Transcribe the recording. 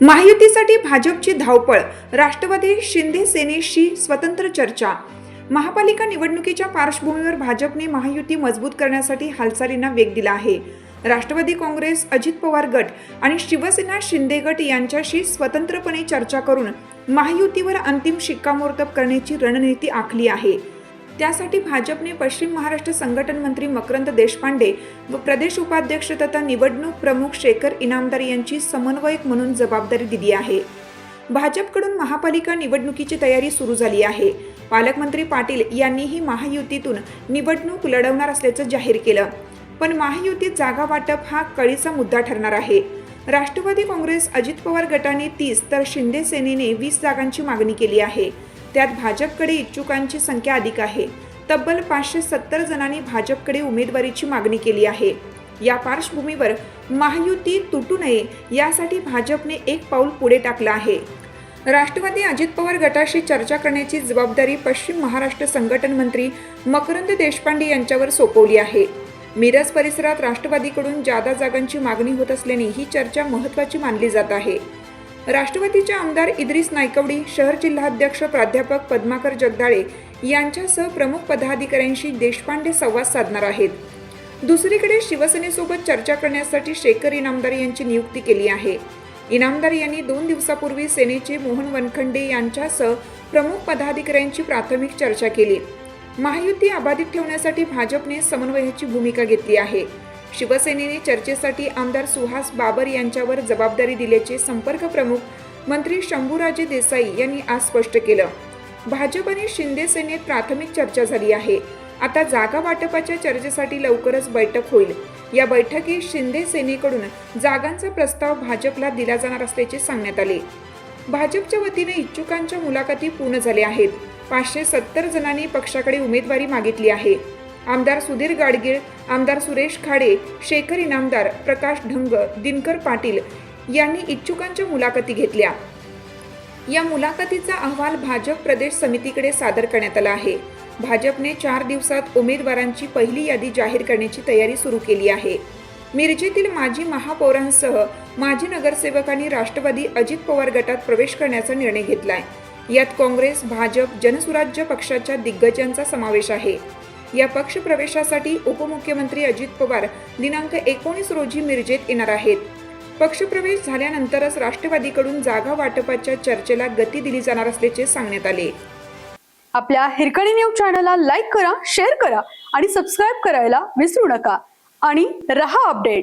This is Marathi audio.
महायुतीसाठी भाजपची धावपळ राष्ट्रवादी शिंदे सेनेशी स्वतंत्र चर्चा. महापालिका निवडणुकीच्या पार्श्वभूमीवर भाजपने महायुती मजबूत करण्यासाठी हालचालींना वेग दिला आहे. राष्ट्रवादी काँग्रेस अजित पवार गट आणि शिवसेना शिंदे गट यांच्याशी स्वतंत्रपणे चर्चा करून महायुतीवर अंतिम शिक्कामोर्तब करण्याची रणनीती आखली आहे. त्यासाठी भाजपने पश्चिम महाराष्ट्र संघटन मंत्री मकरंद देशपांडे व प्रदेश उपाध्यक्ष तथा निवडणूक प्रमुख शेखर इनामदार यांची समन्वयक म्हणून जबाबदारी दिली आहे. भाजपकडून महापालिका निवडणुकीची तयारी सुरू झाली आहे. पालकमंत्री पाटील यांनीही महायुतीतून निवडणूक लढवणार असल्याचं जाहीर केलं. पण महायुतीत जागा वाटप हा कळीचा मुद्दा ठरणार आहे. राष्ट्रवादी काँग्रेस अजित पवार गटाने तीस तर शिंदे सेनेने वीस जागांची मागणी केली आहे. त्यात भाजपकडे इच्छुकांची संख्या अधिक आहे. तब्बल पाचशे सत्तर जणांनी भाजपकडे उमेदवारीची मागणी केली आहे. या पार्श्वभूमीवर महायुती तुटू नये यासाठी भाजपने एक पाऊल पुढे टाकलं आहे. राष्ट्रवादी अजित पवार गटाशी चर्चा करण्याची जबाबदारी पश्चिम महाराष्ट्र संघटन मंत्री मकरंद देशपांडे यांच्यावर सोपवली आहे. मिरज परिसरात राष्ट्रवादीकडून जादा जागांची मागणी होत असल्याने ही चर्चा महत्त्वाची मानली जात आहे. राष्ट्रवादीचे आमदार इद्रिस नायकवडी शहर जिल्हाध्यक्ष प्राध्यापक पद्माकर जगदाळे यांच्यासह प्रमुख पदाधिकाऱ्यांशी देशपांडे संवाद साधणार आहेत. दुसरीकडे शिवसेनेसोबत चर्चा करण्यासाठी शेखर इनामदार यांची नियुक्ती केली आहे. इनामदार यांनी दोन दिवसापूर्वी सेनेचे मोहन वनखंडे यांच्यासह प्रमुख पदाधिकाऱ्यांची प्राथमिक चर्चा केली. महायुती अबाधित ठेवण्यासाठी भाजपने समन्वयाची भूमिका घेतली आहे. शिवसेनेने चर्चेसाठी आमदार सुहास बाबर यांच्यावर जबाबदारी दिल्याचे संपर्क प्रमुख मंत्री शंभूराजे देसाई यांनी आज स्पष्ट केलं. भाजप आणि शिंदे सेनेत प्राथमिक चर्चा झाली आहे. आता जागा वाटपाच्या चर्चेसाठी लवकरच बैठक होईल. या बैठकीत शिंदे सेनेकडून जागांचा प्रस्ताव भाजपला दिला जाणार असल्याचे सांगण्यात आले. भाजपच्या वतीने इच्छुकांच्या मुलाखती पूर्ण झाल्या आहेत. पाचशे सत्तर जणांनी पक्षाकडे उमेदवारी मागितली आहे. आमदार सुधीर गाडगीळ आमदार सुरेश खाडे शेखर इनामदार प्रकाश ढंग दिनकर पाटील यांनी इच्छुकांच्या मुलाखती घेतल्या. या मुलाखतीचा अहवाल भाजप प्रदेश समितीकडे सादर करण्यात आला आहे. भाजपने चार दिवसात उमेदवारांची पहिली यादी जाहीर करण्याची तयारी सुरू केली आहे. मिरजेतील माजी महापौरांसह माजी नगरसेवकांनी राष्ट्रवादी अजित पवार गटात प्रवेश करण्याचा निर्णय घेतलाय. यात काँग्रेस भाजप जनसुराज्य पक्षाच्या दिग्गजांचा समावेश आहे. या पक्ष प्रवेशासाठी उपमुख्यमंत्री अजित पवार दिनांक एकोणीस रोजी मिरजेत येणार आहेत. पक्षप्रवेश झाल्यानंतरच राष्ट्रवादीकडून जागा वाटपाच्या चर्चेला गती दिली जाणार असल्याचे सांगण्यात आले. आपल्या हिरकणी न्यूज चॅनलला लाईक करा शेअर करा आणि सबस्क्राईब करायला विसरू नका. आणि रहा अपडेट.